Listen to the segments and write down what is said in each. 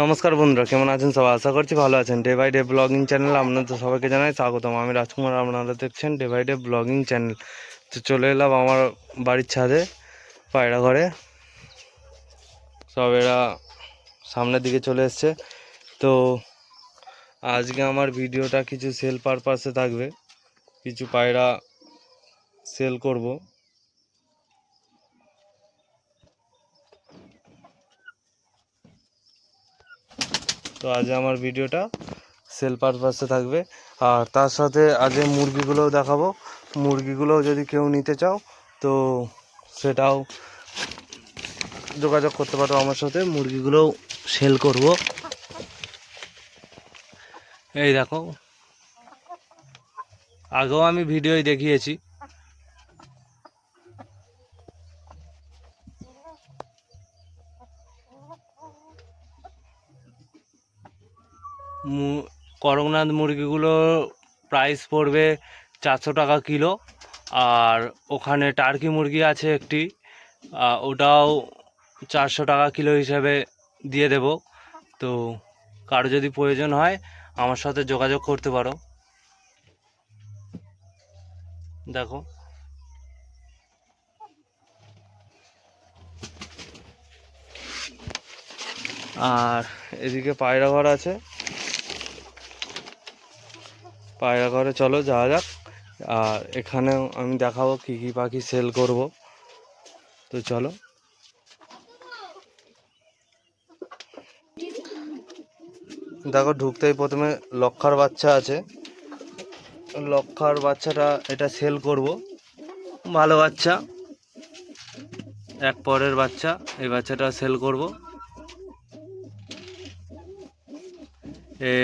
নমস্কার বন্ধুরা, কেমন আছেন সবাই? আশা করছি ভালো আছেন। Day by day blogging channel আপনাদের সবাইকে জানাই স্বাগতম। আমি রাজকুমার, আপনারা দেখছেন day by day blogging channel তো চলে এলাম আমার বাড়ির ছাদে, পায়রা ঘরে। সব এরা সামনের দিকে চলে এসছে। তো আজকে আমার ভিডিওটা কিছু সেল পারপাসে থাকবে। কিছু পায়রা সেল করব। তো আজ আমার ভিডিওটা সেল পারপাসে থাকবে। আর তার সাথে আজ মুরগিগুলোও দেখাবো। মুরগিগুলোও যদি কেউ নিতে চাও, তো সেটাও যোগাযোগ করতে পারো আমার সাথে। মুরগিগুলোও সেল করব। এই দেখো, আগেও আমি ভিডিওই দেখিয়েছি মু- করকনাথ মুরগিগুলো প্রাইস পড়বে চারশো টাকা কিলো। আর ওখানে টার্কি মুরগি আছে একটি ওটাও চারশো টাকা কিলো হিসাবে দিয়ে দেব। তো কারও যদি প্রয়োজন হয়, আমার সাথে যোগাযোগ করতে পারো। দেখো। আর এদিকে পায়রা ঘর আছে। পায়রা ঘরে চলো, যাওয়া যাক। আর এখানেও আমি দেখাবো কী কী পাখি সেল করব। তো চলো। দেখো, ঢুকতেই প্রথমে লক্ষার বাচ্চা আছে। লক্ষার বাচ্চাটা এটা সেল করব। ভালো বাচ্চা। এক পরের বাচ্চা, এই বাচ্চাটা সেল করব। এ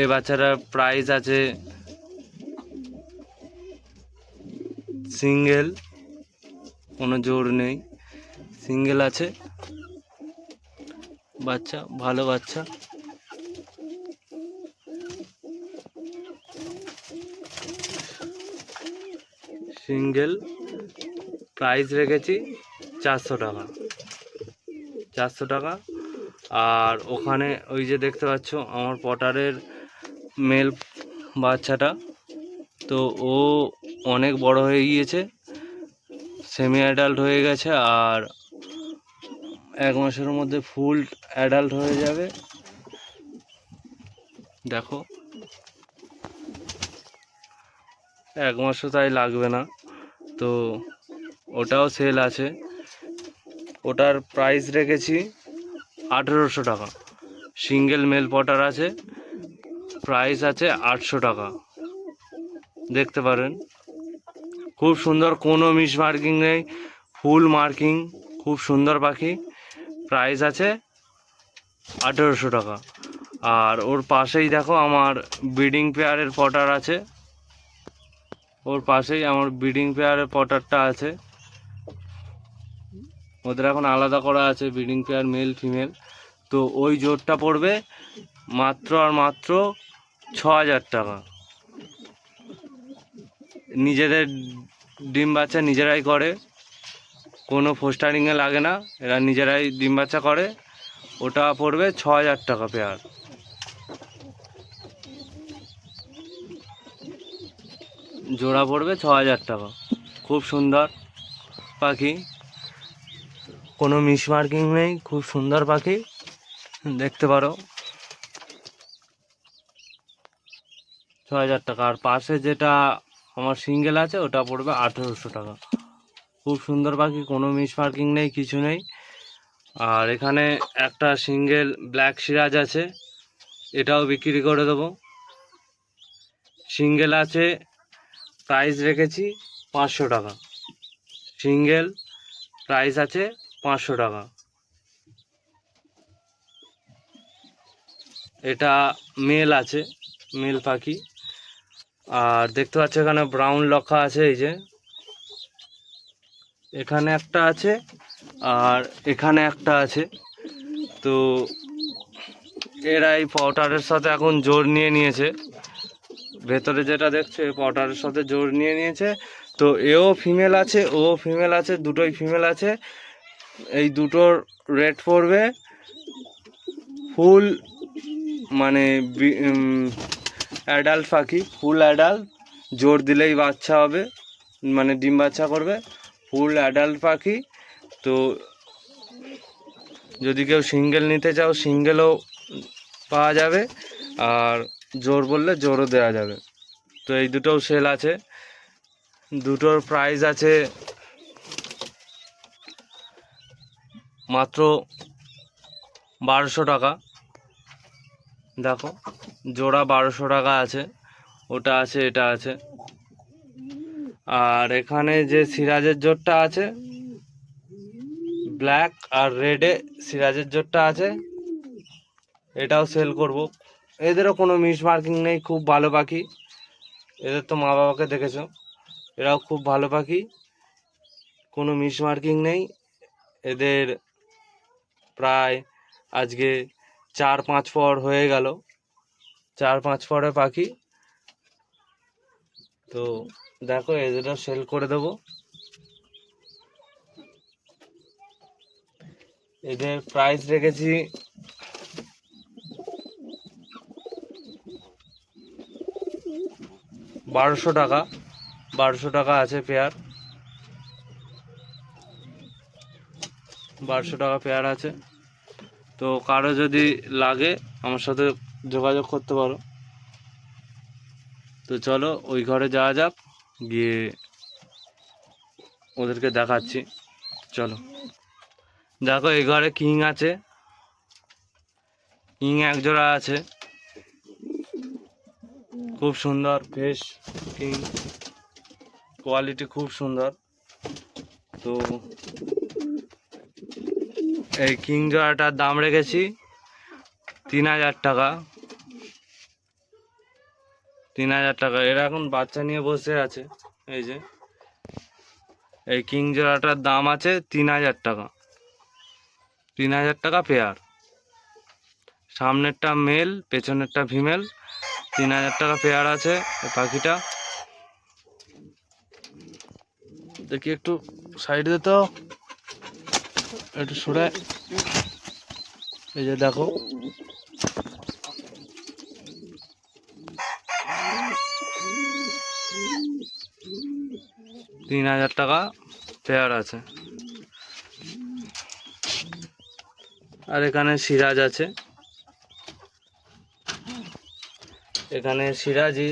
এই বাচ্চাটার প্রাইস আছে সিঙ্গেল, কোনো জোর নেই। সিঙ্গেল আছে। বাচ্চা, ভালো বাচ্চা। সিঙ্গেল প্রাইস রেখেছি চারশো টাকা। চারশো টাকা। আর ওখানে ওই যে দেখতে পাচ্ছ, আমার পটারের মেল বাচ্চাটা। তো ও অনেক বড় হয়ে গিয়েছে সেমি অ্যাডাল্ট হয়ে গেছে আর এক মাসের মধ্যে ফুল অ্যাডাল্ট হয়ে যাবে। দেখো, এক মাসও তাই লাগবে না। তো ওটাও সেল আছে। ওটার প্রাইস রেখেছি আঠেরোশো টাকা। সিঙ্গেল মেল পটার আছে প্রাইস আছে আটশো টাকা। দেখতে পারেন। খুব সুন্দর, কোনো মিস মার্কিং নেই ফুল মার্কিং খুব সুন্দর পাখি। প্রাইস আছে আঠেরোশো টাকা। আর ওর পাশেই দেখো আমার ব্রিডিং পেয়ারের পটার আছে। ওর পাশেই আমার ব্রিডিং পেয়ারের পটারটা আছে। ওদের এখন আলাদা করা আছে ব্রিডিং পেয়ার মেল ফিমেল তো ওই জোরটা পড়বে মাত্র আর মাত্র ছ হাজার টাকা। নিজেদের ডিম বাচ্চা নিজেরাই করে। কোনো ফোস্টারিংয়ে লাগে না, এরা নিজেরাই ডিম বাচ্চা করে। ওটা পড়বে ছ হাজার টাকা পেয়ার। জোড়া পড়বে ছ হাজার টাকা। খুব সুন্দর পাখি। কোনো মিস মার্কিং নেই, খুব সুন্দর পাখি। দেখতে পারো। ছ হাজার টাকা। আর পাশে যেটা আমার সিঙ্গেল আছে, ওটা পড়বে আঠেরোশো টাকা। খুব সুন্দর পাখি কোনো মিস মার্কিং নেই, কিছু নেই। আর এখানে একটা সিঙ্গেল ব্ল্যাক সিরাজ আছে, এটাও বিক্রি করে দেবো। সিঙ্গেল আছে, প্রাইস রেখেছি পাঁচশো টাকা। সিঙ্গেল প্রাইস আছে পাঁচশো টাকা। এটা মেল আছে, মেল পাখি। আর দেখতে পাচ্ছ এখানে ব্রাউন লক্ষা আছে, এই যে। এখানে একটা আছে আর এখানে একটা আছে। তো এরা এই পাউডারের সাথে এখন জোর নিয়ে নিয়েছে। ভেতরে যেটা দেখছ পাউডারের সাথে জোর নিয়ে নিয়েছে। তো এও ফিমেল আছে ও ফিমেল আছে, দুটোই ফিমেল আছে। এই দুটোর রেট পড়বে ফুল মানে অ্যাডাল্ট পাখি ফুল অ্যাডাল্ট জোর দিলেই বাচ্চা হবে মানে ডিম বাচ্চা করবে। ফুল অ্যাডাল্ট পাখি, তো যদি কেউ সিঙ্গেল নিতে চাও সিঙ্গেলও পাওয়া যাবে, আর জোর বললে জোরও দেওয়া যাবে। তো এই দুটোও সেল আছে। দুটোর প্রাইস আছে মাত্র বারোশো টাকা। দেখো, জোড়া বারোশো টাকা আছে, ওটা আছে, এটা আছে। আর এখানে যে সিরাজের জোরটা আছে, ব্ল্যাক আর রেডে সিরাজের জোরটা আছে, এটাও সেল করব। এদেরও কোনো মিস মার্কিং নেই, খুব ভালো পাখি। এদের তো মা বাবাকে দেখেছ, এরাও খুব ভালো পাখি, কোনো মিস মার্কিং নেই। এদের প্রায় আজকে চার পাঁচ পর হয়ে গেল। চার পাঁচ পরে পাখি তো দেখো এদেরও সেল করে দেবো। এদের প্রাইস রেখেছি বারোশো টাকা। বারোশো টাকা আছে পেয়ার বারোশো টাকা পেয়ার আছে। তো কারও যদি লাগে আমার সাথে যোগাযোগ করতে পারো। তো চলো ওই ঘরে যাওয়া যাক, গিয়ে ওদেরকে দেখাচ্ছি। চলো। দেখো এই ঘরে কিং আছে। কিং এক জোড়া আছে। খুব সুন্দর ফেস কিং। কোয়ালিটি খুব সুন্দর। তো এই কিং জোড়াটার দাম রেখেছি তিন হাজার টাকা। তিন হাজার টাকা। এরা এখন বাচ্চা নিয়ে বসে আছে, এই যে। এই কিং জোড়াটার দাম আছে তিন হাজার টাকা। তিন হাজার টাকা পেয়ার সামনেরটা মেল পেছনেরটা ফিমেল তিন হাজার টাকা পেয়ার আছে পাখিটা। দেখি একটু সাইড দে তো। একটু সরে। এই যে দেখো। তিন হাজার টাকা পেয়ার আছে। আর এখানে সিরাজ আছে। এখানে সিরাজি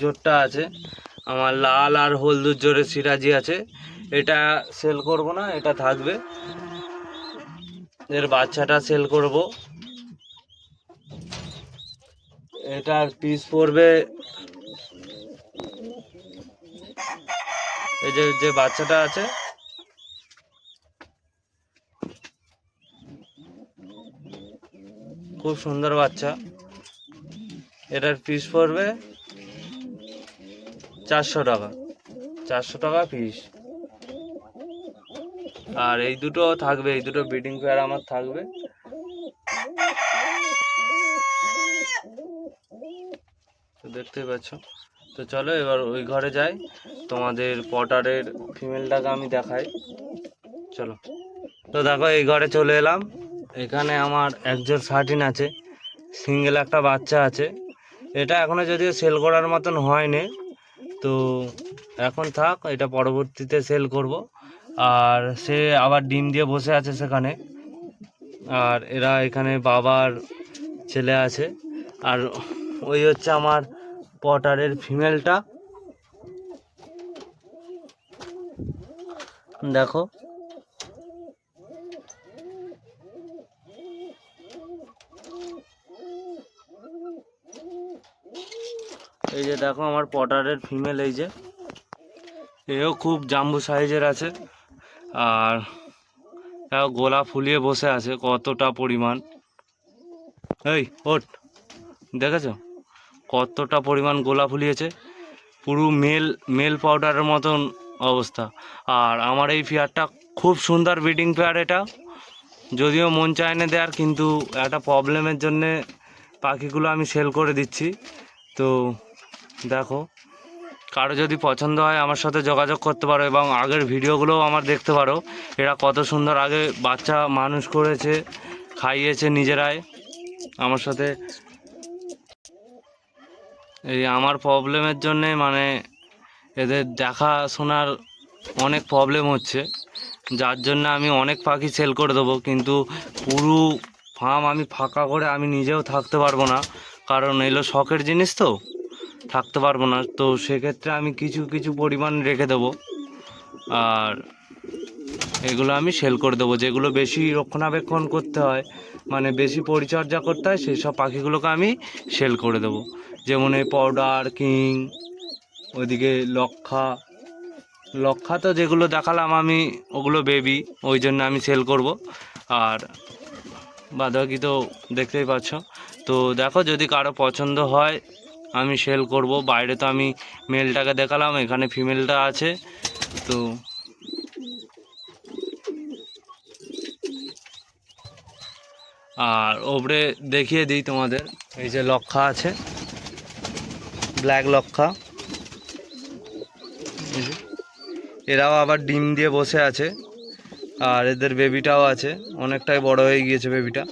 জোরটা আছে। আমার লাল আর হলদুর জোরে সিরাজি আছে। এটা সেল করব না, এটা থাকবে। এর বাচ্চাটা সেল করব। এটার পিস পড়বে। এই যে যে বাচ্চাটা আছে। খুব সুন্দর বাচ্চা। এটার পিস পড়বে চারশো টাকা। চারশো টাকা পিস আর এই দুটো থাকবে, এই দুটো ব্রিডিং পেয়ার আমার থাকবে। তো দেখতেই পাচ্ছ। তো চলো এবার ওই ঘরে যাই। তোমাদের পটারের ফিমেলটাকে আমি দেখাই। চলো। তো দেখো, এই ঘরে চলে এলাম। এখানে আমার একজোড় শার্টিন আছে। সিঙ্গেল একটা বাচ্চা আছে। এটা এখনও যদিও সেল করার মতন হয়নি। তো এখন থাক, এটা পরবর্তীতে সেল করব। আর সে আবার ডিম দিয়ে বসে আছে সেখানে। আর এরা এখানে বাবার ছেলে আছে। আর ওই হচ্ছে আমার পটারের ফিমেলটা। দেখো। এই যে দেখো আমার পটারের ফিমেল, এই যে। এও খুব জাম্বু সাইজের আছে। আর গোলা ফুলিয়ে বসে আছে, কতটা পরিমাণ। এই ওট দেখেছ? কতটা পরিমাণ গোলা ফুলিয়েছে। পুরো মেল মেল পাউডারের মতন অবস্থা। আর আমার এই ফেয়ারটা খুব সুন্দর ব্রিডিং পেয়ার এটা। যদিও মন চায় না দেওয়ার কিন্তু একটা প্রবলেমের জন্যে পাখিগুলো আমি সেল করে দিচ্ছি। তো দেখো। কারও যদি পছন্দ হয় আমার সাথে যোগাযোগ করতে পারো এবং আগের ভিডিওগুলোও আমার দেখতে পারো। এরা কত সুন্দর আগে বাচ্চা মানুষ করেছে, খাইয়েছে নিজেরাই। আমার সাথে এই আমার প্রবলেমের জন্যে মানে এদের দেখাশোনার অনেক প্রবলেম হচ্ছে। যার জন্য আমি অনেক পাখি সেল করে দেবো, কিন্তু পুরো ফার্ম আমি ফাঁকা করে আমি নিজেও থাকতে পারব না। কারণ এগুলো শখের জিনিস তো। থাকতে পারব না। তো সেক্ষেত্রে আমি কিছু কিছু পরিমাণ রেখে দেবো। আর এগুলো আমি সেল করে দেবো। যেগুলো বেশি রক্ষণাবেক্ষণ করতে হয় মানে বেশি পরিচর্যা করতে হয় সেই সব পাখিগুলোকে আমি সেল করে দেবো। যেমন এই পাউডার কিং ওইদিকে লক্ষা। লক্ষা তো যেগুলো দেখালাম আমি, ওগুলো বেবি ওই জন্য আমি সেল করব। আর বাদবাকি তো দেখতেই পাচ্ছ। তো দেখো যদি কারও পছন্দ হয় আমি সেল করব। বাইরে তো আমি মেলটাকে দেখালাম, এখানে ফিমেলটা আছে। তো আর ওপরে দেখিয়ে দিই তোমাদের, এই যে লক্ষা আছে ব্ল্যাক লক্ষা। এরাও আবার ডিম দিয়ে বসে আছে, আর এদের বেবিটাও আছে, অনেকটাই বড় হয়ে গিয়েছে বেবিটা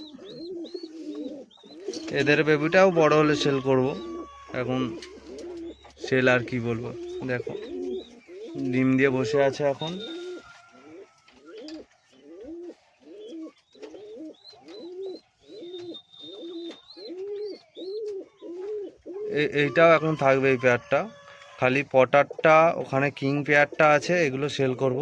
এদের বেবিটাও বড় হলে সেল করব। এখন সেল আর কি বলব? দেখো, ডিম দিয়ে বসে আছে এখন। এইটাও এখন থাকবে এই পেয়ারটা খালি পটারটা, ওখানে কিং পেয়ারটা আছে, এগুলো সেল করব।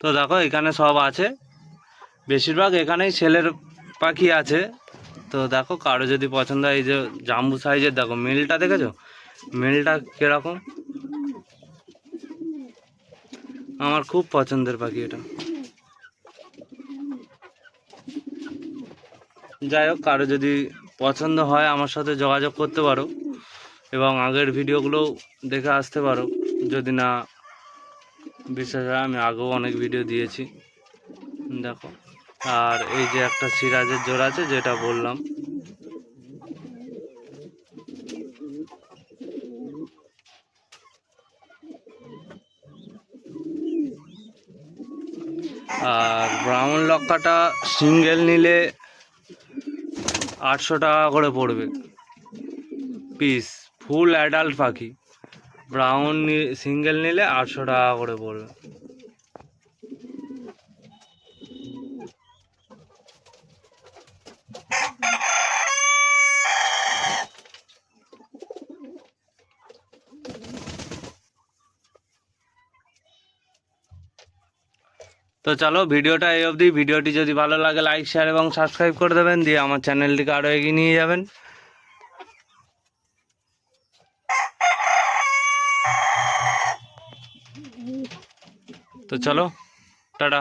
তো দেখো, এখানে সব আছে। বেশিরভাগ এখানেই ছেলের পাখি আছে। তো দেখো, কারও যদি পছন্দ হয়, এই যে জাম্বু সাইজের, দেখো, মিলটা দেখেছ? মিলটা কীরকম? আমার খুব পছন্দের পাখি এটা। যাই হোক, কারও যদি পছন্দ হয়, আমার সাথে যোগাযোগ করতে পারো এবং আগের ভিডিওগুলো দেখে আসতে পারো। যদি না বিশ্বাস আমি আগেও অনেক ভিডিও দিয়েছি। দেখো। আর এই যে একটা সিরাজের জোড়া আছে, যেটা বললাম। আর ব্রাউন লক্কাটা সিঙ্গেল নিলে আটশো টাকা করে পড়বে। পিস, ফুল অ্যাডাল্ট পাখি। ব্রাউন সিঙ্গেল নিলে আটশো টাকা করে পড়বে। তো চলো ভিডিওটা এই অবধি। ভিডিওটি যদি ভালো লাগে লাইক শেয়ার এবং সাবস্ক্রাইব করে দেবেন। দিয়ে আমার চ্যানেলটিকে আরও এগিয়ে নিয়ে যাবেন। তো চলো টাটা।